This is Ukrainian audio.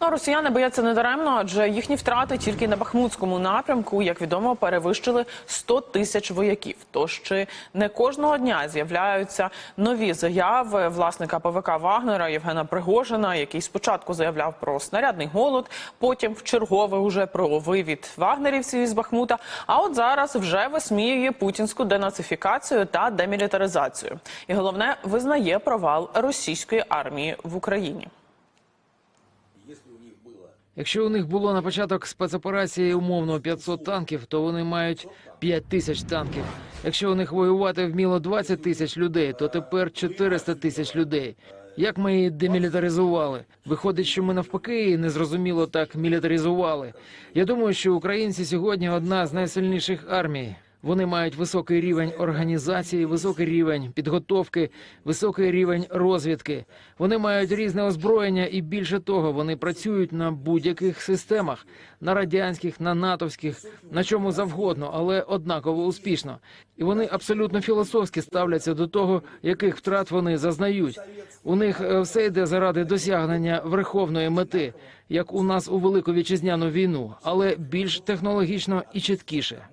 Ну, росіяни бояться недаремно, адже їхні втрати тільки на Бахмутському напрямку, як відомо, перевищили 100 тисяч вояків. Тож чи не кожного дня з'являються нові заяви власника ПВК Вагнера Євгена Пригожина, який спочатку заявляв про снарядний голод, потім в чергове уже про вивід вагнерівців із Бахмута. А от зараз вже висміює путінську денацифікацію та демілітаризацію. І головне визнає провал російської армії в Україні. Якщо у них було на початок спецоперації умовно 500 танків, то вони мають 5 тисяч танків. Якщо у них воювати вміло 20 тисяч людей, то тепер 400 тисяч людей. Як ми її демілітаризували? Виходить, що ми навпаки її незрозуміло так мілітаризували. Я думаю, що українці сьогодні одна з найсильніших армій. Вони мають високий рівень організації, високий рівень підготовки, високий рівень розвідки. Вони мають різне озброєння, і більше того, вони працюють на будь-яких системах, на радянських, на натовських, на чому завгодно, але однаково успішно. І вони абсолютно філософськи ставляться до того, яких втрат вони зазнають. У них е, все йде заради досягнення верховної мети, як у нас у велику вітчизняну війну, але більш технологічно і чіткіше.